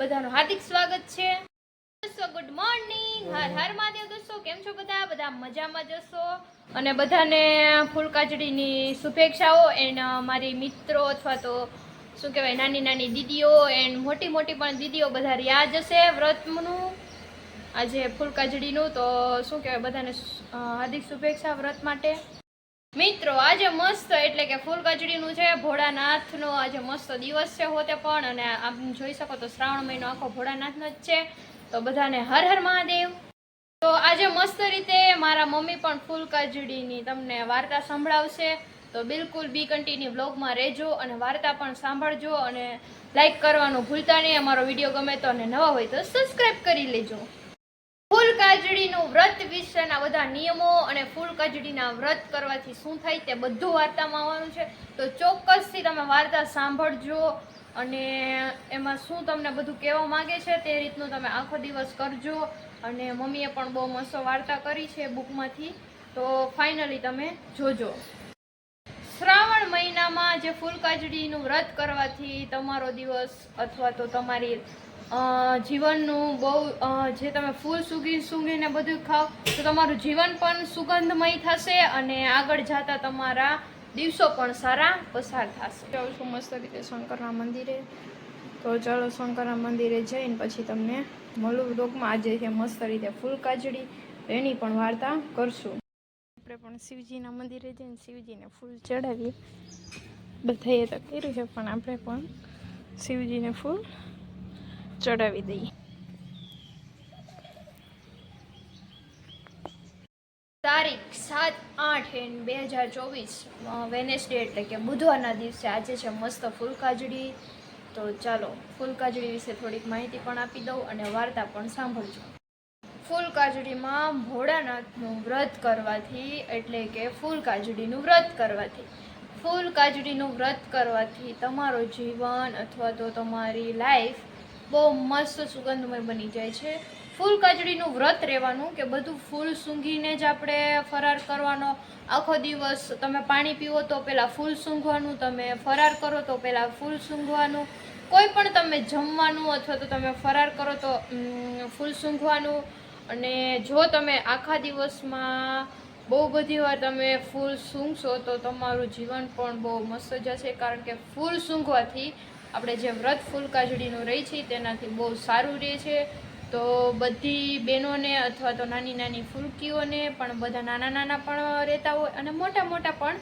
બધાનું હાર્દિક સ્વાગત છે. દોસ્તો ગુડ મોર્નિંગ હર હર મહાદેવ દોસ્તો, કેમ છો બધા? બધા મજામાં જશો? અને બધાને ફૂલ કાજડીની શુભેચ્છાઓ એન્ડ મારી મિત્રો અથવા તો શું કહેવાય, નાની નાની દીદીઓ એન્ડ મોટી મોટી પણ દીદીઓ બધા રહ્યા જશે વ્રતનું. આજે ફૂલકાજડીનું તો શું કહેવાય, બધાને હાર્દિક શુભેચ્છા વ્રત માટે. મિત્રો, આજે મસ્ત એટલે કે ફૂલ કચડીનું છે, ભોળાનાથનો આજે મસ્ત દિવસ છે હોતે પણ, અને આમ જોઈ શકો તો શ્રાવણ મહિનો આખો ભોળાનાથનો જ છે, તો બધાને હર હર મહાદેવ. તો આજે મસ્ત રીતે મારા મમ્મી પણ ફૂલ કાજડીની તમને વાર્તા સંભળાવશે, તો બિલકુલ બી કન્ટિન્યુ બ્લોગમાં રહેજો અને વાર્તા પણ સાંભળજો, અને લાઈક કરવાનું ભૂલતા નહીં, અમારો વીડિયો ગમે તો અને નવા હોય તો સબસ્ક્રાઈબ કરી લેજો. ફૂલ વ્રત વિશેના બધા નિયમો અને ફૂલ કાજડીના વ્રત કરવાથી શું થાય તે બધું વાર્તામાં આવવાનું છે. તો ચોક્કસથી તમે વાર્તા સાંભળજો અને એમાં શું તમને બધું કહેવા માગે છે તે રીતનું તમે આખો દિવસ કરજો. અને મમ્મીએ પણ બહુ મસ્ત વાર્તા કરી છે બુકમાંથી. તો ફાઇનલી તમે જોજો. શ્રાવણ મહિનામાં જે ફૂલકાજડીનું વ્રત કરવાથી તમારો દિવસ અથવા તો તમારી જીવનનું બહુ જે તમે ફૂલ સૂંઘી સૂંઘીને બધું ખાવ, તો તમારું જીવન પણ સુગંધમય થશે અને આગળ જતા તમારા દિવસો પણ સારા પસાર થશે. જાઉં છું મસ્ત રીતે શંકરના મંદિરે. તો ચાલો શંકરના મંદિરે જઈને પછી તમને મળું લોકમાં આજે છે મસ્ત રીતે ફૂલ કાજડી એની પણ વાર્તા કરશું. આપણે પણ શિવજીના મંદિરે જઈને શિવજીને ફૂલ ચડાવીએ. બધાએ તો કર્યું છે, પણ આપણે પણ શિવજીને ફૂલ ચડાવી દઈએ. તારીખ સાત આઠ એન બે હજાર ચોવીસ વેનેસડે એટલે કે બુધવારના દિવસે આજે છે મસ્ત ફૂલ કાજડી તો ચાલો ફૂલ કાજડી વિશે થોડીક માહિતી પણ આપી દઉં અને વાર્તા પણ સાંભળજો. ફૂલ કાજડીમાં ભોળાનાથનું વ્રત કરવાથી, એટલે કે ફૂલ કાજડીનું વ્રત કરવાથી. ફૂલ કાજડીનું વ્રત કરવાથી તમારું જીવન અથવા તો તમારી લાઈફ બહુ મસ્ત સુગંધમય બની જાય છે. ફૂલ કચડીનું વ્રત રહેવાનું કે બધું ફૂલ સૂંઘીને જ આપણે ફરાર કરવાનો. આખો દિવસ તમે પાણી પીવો તો પહેલાં ફૂલ સૂંઘવાનું, તમે ફરાર કરો તો પહેલાં ફૂલ સૂંઘવાનું. કોઈ પણ તમે જમવાનું અથવા તો તમે ફરાર કરો તો ફૂલ સૂંઘવાનું. અને જો તમે આખા દિવસમાં બહુ બધી વાર તમે ફૂલ સૂંઘશો તો તમારું જીવન પણ બહુ મસ્ત જશે. કારણ કે ફૂલ સૂંઘવાથી આપણે જે વ્રત ફૂલ કાજડીનું રહી છે, તેનાથી બહુ સારું રહે છે. તો બધી બહેનોને અથવા તો નાની નાની ફૂલકીઓને પણ બધા નાના નાના પણ રહેતા હોય અને મોટા મોટા પણ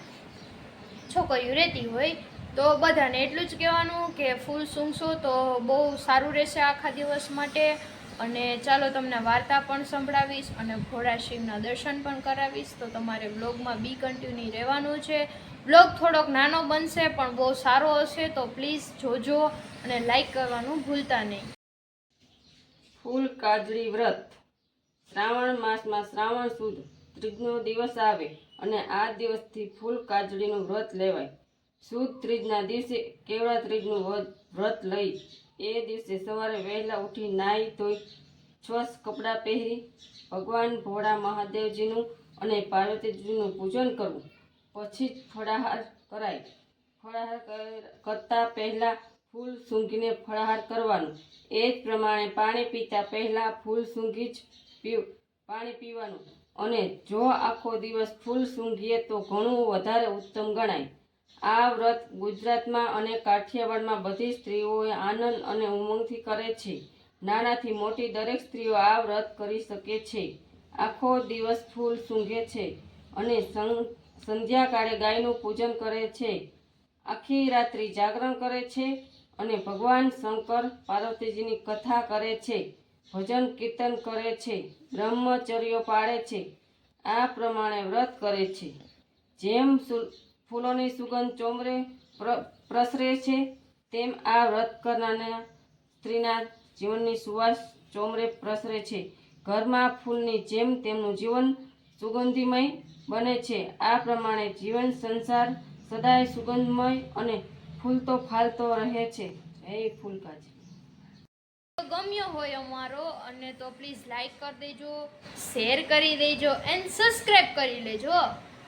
છોકરીઓ રહેતી હોય. તો બધાને એટલું જ કહેવાનું કે ફૂલ સૂંઘશો તો બહુ સારું રહેશે આખા દિવસ માટે. અને ચાલો તમને વાર્તા પણ સંભળાવીશ અને ઘોડા શિવના દર્શન પણ કરાવીશ. તો તમારે બ્લોગમાં બી કન્ટિન્યુ રહેવાનું છે. બ્લોગ થોડોક નાનો બનશે, પણ બહુ સારો હશે, તો પ્લીઝ જોજો અને લાઈક કરવાનું ભૂલતા નહીં. ફૂલ કાજળી વ્રત. શ્રાવણ માસમાં શ્રાવણ સુદ ત્રીજનો દિવસ આવે અને આ દિવસથી ફૂલ કાજળીનું વ્રત લેવાય. સુદ ત્રીજના દિવસે કેવડા ત્રીજનું વ્રત- લઈ એ દિવસે સવારે વહેલા ઉઠી નાહી ધોઈ સ્વચ્છ કપડાં પહેરી ભગવાન ભોળા મહાદેવજીનું અને પાર્વતીજીનું પૂજન કરવું. પછી જ ફળાહાર કરાય ફળાહાર કર- કરતા પહેલા ફૂલ સૂંઘીને ફળાહાર કરવાનું. એ જ પ્રમાણે પાણી પીતા પહેલા ફૂલ સૂંઘી જ પીવ, પાણી પીવાનું. અને જો આખો દિવસ ફૂલ સૂંઘીએ તો ઘણું વધારે ઉત્તમ ગણાય. આ વ્રત ગુજરાતમાં અને કાઠિયાવાડમાં બધી સ્ત્રીઓએ આનંદ અને ઉમંગથી કરે છે. નાનાથી મોટી દરેક સ્ત્રીઓ આ વ્રત કરી શકે છે. આખો દિવસ ફૂલ સૂંઘે છે અને સં- સંધ્યાકાળે ગાયનું પૂજન કરે છે. આખી રાત્રિ જાગરણ કરે છે અને ભગવાન શંકર પાર્વતીજીની કથા કરે છે. ભજન કીર્તન કરે છે. બ્રહ્મચર્યો પાળે છે. આ પ્રમાણે વ્રત કરે છે. જેમ ફૂલોની સુગંધ ચોમરે પ્ર- પ્રસરે છે, તેમ આ વ્રત કરનારના સ્ત્રીના જીવનની સુવાસ ચોમરે પ્રસરે છે. ઘરમાં ફૂલની જેમ તેમનું જીવન સુગંધીમય બને છે. આ પ્રમાણે જીવન સંસાર સદાય સુગંધમય અને ફૂલતો ફાલતો રહે છે. એ જય ફૂલકાજી. ગમ્યો હોય અમારો અને તો પ્લીઝ લાઈક કરી દેજો શેર કરી દેજો એન્ડ સબસ્ક્રાઈબ કરી લેજો.